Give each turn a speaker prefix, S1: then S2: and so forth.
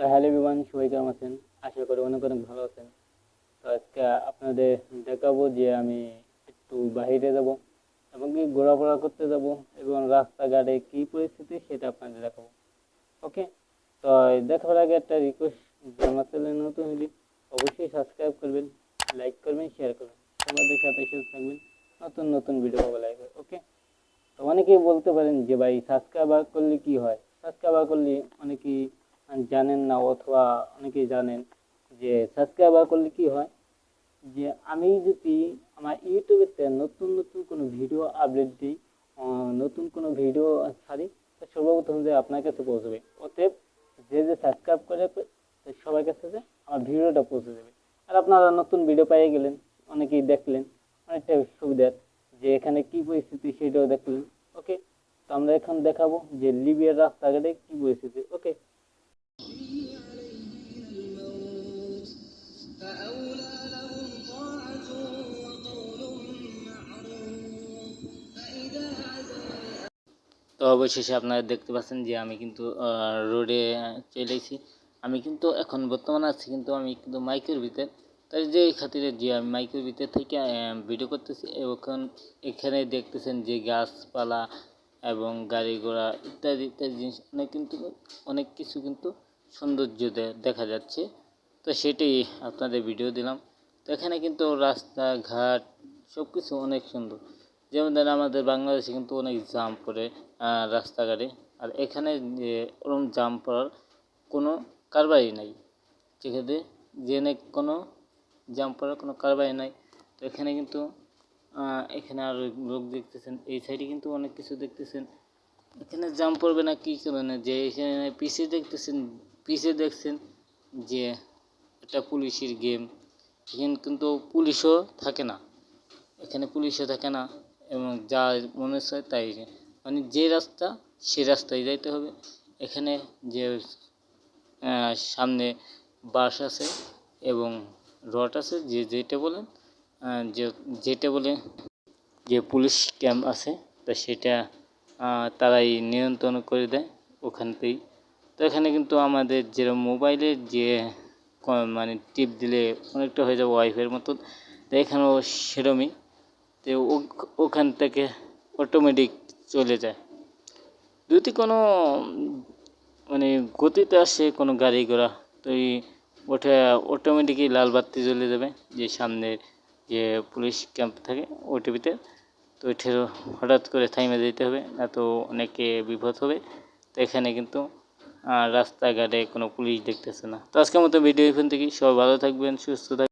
S1: তো হ্যালো বিমান সবাই কেমন আছেন? আশা করি অনেক অনেক ভালো আছেন। তো আজকে আপনাদের দেখাবো যে আমি একটু বাইরে যাব এবং কি ঘোরাফেরা করতে যাব এবং রাস্তাঘাটে কী পরিস্থিতি সেটা আপনাদের দেখাবো। ওকে তো দেখার আগে একটা রিকোয়েস্ট আমার চ্যানেল নতুন হলে অবশ্যই সাবস্ক্রাইব করবেন লাইক করবেন শেয়ার করবেন। তোমাদের সাথে সাথে থাকবেন। নতুন নতুন ভিডিও পাবো লাইক ওকে তো অনেকেই বলতে পারেন যে ভাই সাবস্ক্রাইবার করলে কি হয়? সাবস্ক্রাইবার করলে অনেকেই জানেন না অথবা অনেকেই জানেন যে সাবস্ক্রাইবার করলে কি হয়? যে আমি যদি আমার ইউটিউবেতে নতুন নতুন কোনো ভিডিও আপলোড দিই নতুন কোনো ভিডিও ছাড়ি, তো সর্বপ্রথম যে আপনার কাছে পৌঁছবে। অতএব যে যে সাবস্ক্রাইব করে সবার কাছে যে আমার ভিডিওটা পৌঁছে যাবে আর আপনারা নতুন ভিডিও পেয়ে গেলেন, অনেকেই দেখলেন, অনেকটা সুবিধার যে এখানে কি পরিস্থিতি সেটাও দেখলেন, ওকে? তো আমরা এখন দেখাবো যে লিবিয়ার রাস্তাঘাটে কি পরিস্থিতি, ওকে? তো অবশেষে আপনারা দেখতে পাচ্ছেন যে আমি কিন্তু রোডে চলে আমি কিন্তু এখন বর্তমানে আছি, কিন্তু আমি কিন্তু মাইকের ভিতর। তাই যে খাতিরে যে আমি মাইকের ভিতর থেকে ভিডিও করতেছি, এখন এখানে দেখতেছেন যে গাছপালা এবং গাড়ি ঘোড়া ইত্যাদি ইত্যাদি জিনিস, অনেক কিন্তু, অনেক কিছু কিন্তু সৌন্দর্য দেখা যাচ্ছে। তো সেটাই আপনাদের ভিডিও দিলাম। তো এখানে কিন্তু রাস্তাঘাট সব কিছু অনেক সুন্দর। যেমন ধরেন আমাদের বাংলাদেশে কিন্তু অনেক জাম পড়ে রাস্তাঘাটে। আর এখানে ওরকম জাম পড়ার কোনো কারবারই নাই। যেখানে জেনে কোনো জাম পড়ার কোনো কারবারই নাই। তো এখানে কিন্তু এখানে আর লোক দেখতেছেন, এই সাইডে কিন্তু অনেক কিছু দেখতেছেন। এখানে জাম পড়বে না কী কারণে যে এখানে পিছিয়ে দেখতেছেন পিছিয়ে দেখছেন যে একটা পুলিশের গেম এখানে কিন্তু পুলিশও থাকে না। এখানে পুলিশও থাকে না। এবং যা মনে হয় তাই মানে যে রাস্তা, সে রাস্তায় যাইতে হবে। এখানে যে সামনে বাস আছে এবং রড আছে, যে যেটা বলেন যে, যেটা বলে যে পুলিশ ক্যাম্প আছে, তো সেটা তারাই নিয়ন্ত্রণ করে দেয় ওখানতেই। তো এখানে কিন্তু আমাদের যেরকম মোবাইলের যে মানে টিপ দিলে অনেকটা হয়ে যাবে ওয়াইফাইয়ের মতন, তো এখানেও সেরমই। তো ওখান থেকে অটোমেটিক চলে যায়। যদি কোনো মানে গতিতে আসে কোনো গাড়ি ঘোড়া, তো এই ওটা অটোমেটিকই লাল বাতি জ্বলে যাবে, যে সামনের যে পুলিশ ক্যাম্প থাকে ওটিভিতে তো ওইটার হঠাৎ করে থাইমে যেতে হবে, না তো অনেকে বিপদ হবে। তো এখানে কিন্তু রাস্তাঘাটে কোনো পুলিশ দেখতেছে না। তো আজকের মতো ভিডিও এখান থেকে সবাই ভালো থাকবেন, সুস্থ থাকবেন।